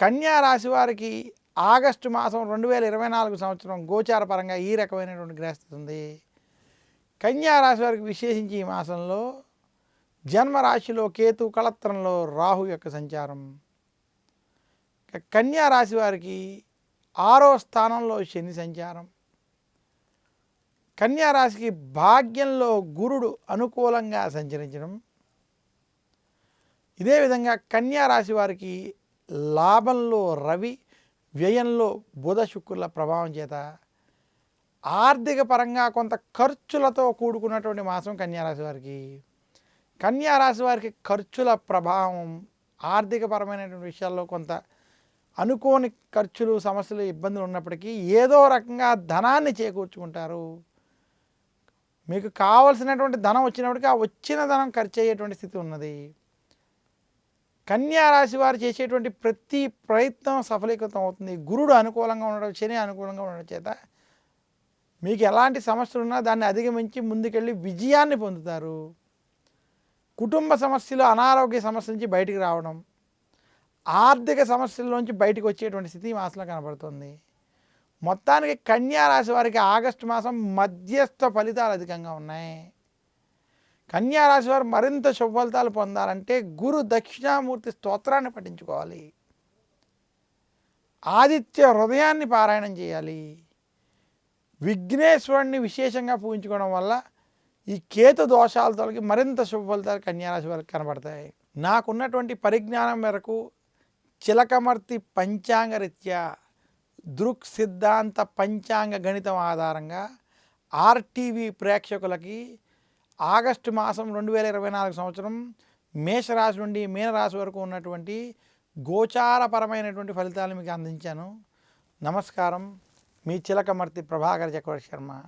కన్యా రాశి వారికి ఆగస్టు మాసం రెండు వేల ఇరవై నాలుగు సంవత్సరం గోచార పరంగా ఈ రకమైనటువంటి గ్రహస్థితి ఉంది. కన్యా రాశి వారికి విశేషించి ఈ మాసంలో జన్మరాశిలో కేతు కళత్రంలో రాహు యొక్క సంచారం. ఇక కన్యా రాశి వారికి ఆరో స్థానంలో శని సంచారం. కన్యా రాశికి భాగ్యంలో గురుడు అనుకూలంగా సంచరించడం. ఇదే విధంగా కన్యా రాశి వారికి లాభంలో రవి వ్యయంలో బుధ శుక్రుల ప్రభావం చేత ఆర్థిక పరంగా కొంత ఖర్చులతో కూడుకున్నటువంటి మాసం కన్యారాశి వారికి. కన్యారాశి వారికి ఖర్చుల ప్రభావం ఆర్థికపరమైనటువంటి విషయాల్లో కొంత అనుకోని ఖర్చులు సమస్యలు ఇబ్బందులు ఉన్నప్పటికీ ఏదో రకంగా ధనాన్ని చేకూర్చుకుంటారు. మీకు కావలసినటువంటి ధనం వచ్చినప్పటికీ ఆ వచ్చిన ధనం ఖర్చు అయ్యేటువంటి స్థితి ఉన్నది. కన్యా రాశి వారు చేసేటువంటి ప్రతి ప్రయత్నం సఫలీకృతం అవుతుంది. గురుడు అనుకూలంగా ఉండడం శని అనుకూలంగా ఉండడం చేత మీకు ఎలాంటి సమస్యలు ఉన్నా దాన్ని అధిగమించి ముందుకెళ్ళి విజయాన్ని పొందుతారు. కుటుంబ సమస్యలు అనారోగ్య సమస్య నుంచి బయటికి రావడం ఆర్థిక సమస్యల్లోంచి బయటకు వచ్చేటువంటి స్థితి మాసంలో కనబడుతుంది. మొత్తానికి కన్యా రాశి వారికి ఆగస్టు మాసం మధ్యస్థ ఫలితాలు అధికంగా ఉన్నాయి. కన్యారాశి వారు మరింత శుభఫలితాలు పొందాలంటే గురు దక్షిణామూర్తి స్తోత్రాన్ని పఠించుకోవాలి. ఆదిత్య హృదయాన్ని పారాయణం చేయాలి. విఘ్నేశ్వరుణ్ణి విశేషంగా పూజించుకోవడం వల్ల ఈ కేతు దోషాల తొలగి మరింత శుభఫలితాలు కన్యారాశి వారికి కనబడతాయి. నాకున్నటువంటి పరిజ్ఞానం మేరకు చిలకమర్తి పంచాంగ రీత్యా దృక్ సిద్ధాంత పంచాంగ గణితం ఆధారంగా ఆర్టీవీ ప్రేక్షకులకి ఆగస్టు మాసం రెండు వేల ఇరవై నాలుగు సంవత్సరం మేషరాశి నుండి మీనరాశి వరకు ఉన్నటువంటి గోచారపరమైనటువంటి ఫలితాలు మీకు అందించాను. నమస్కారం. మీ చిలకమర్తి ప్రభాకర్ చక్రవర్తి శర్మ.